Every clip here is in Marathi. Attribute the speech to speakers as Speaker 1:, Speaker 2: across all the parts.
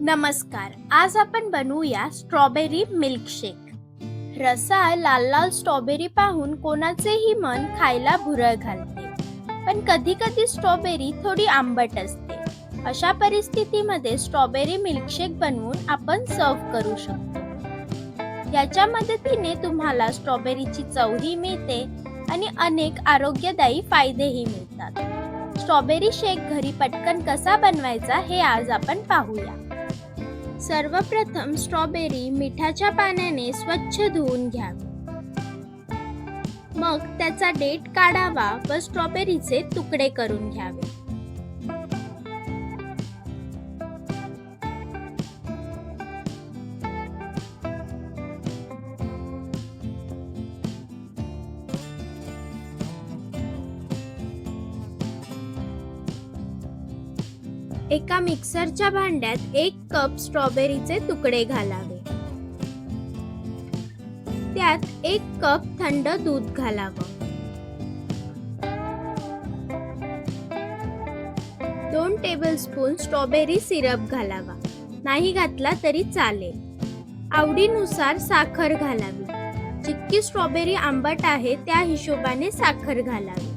Speaker 1: नमस्कार आज आपण बनवूया स्ट्रॉबेरी मिल्कशेक रसा लाल लाल स्ट्रॉबेरी पाहून कोणाचेही मन खायला भुरळ घालते. पण कधी कधी स्ट्रॉबेरी थोडी आंबट असते. अशा परिस्थितीमध्ये स्ट्रॉबेरी मिल्कशेक बनवून आपण सर्व करू शकतो. याच्या मदतीने तुम्हाला स्ट्रॉबेरीची चवही मिळते आणि अनेक आरोग्यदायी फायदेही मिळतात. स्ट्रॉबेरी शेक घरी पटकन कसा बनवायचा हे आज आपण पाहूया. सर्वप्रथम स्ट्रॉबेरी मिठाच्या पाण्याने स्वच्छ धुवून घ्यावी मग त्याचा डेट काढावा व स्ट्रॉबेरीचे तुकडे करून घ्यावे. एका मिक्सरच्या भांड्यात एक कप स्ट्रॉबेरीचे तुकडे घालावे. त्यात एक कप थंड दूध घालावं. दोन टेबलस्पून स्ट्रॉबेरी सिरप घालावा. नाही घातला तरी चालेल. आवडीनुसार साखर घालावी. जितकी स्ट्रॉबेरी आंबट आहे त्या हिशोबाने साखर घालावी.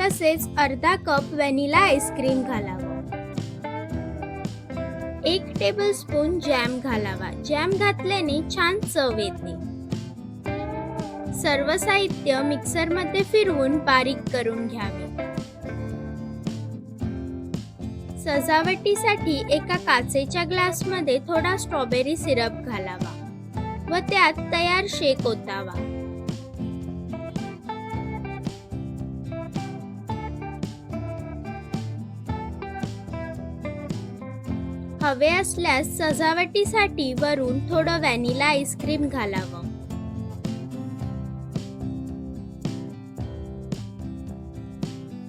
Speaker 1: तसेच अर्धा कप व्हॅनिला आईस्क्रीम घालावं. एक टेबल स्पून जॅम घालावा. जॅम घातल्याने छान चव येते. सर्व साहित्य मिक्सरमध्ये फिरवून बारीक करून घ्यावे. सजावटीसाठी एका काचेच्या ग्लासमध्ये थोडा स्ट्रॉबेरी सिरप घालावा व त्यात तयार शेक ओतावा. हवे असल्यास सजावटीसाठी वरून थोडं व्हॅनिला आईस्क्रीम घालावं.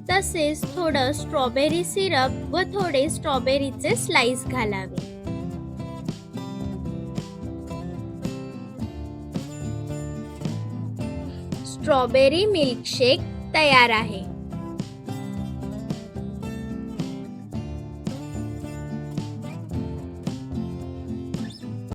Speaker 1: तसेच थोडं स्ट्रॉबेरी सिरप व थोडे स्ट्रॉबेरीचे स्लाइस घालावे. स्ट्रॉबेरी मिल्कशेक तयार आहे.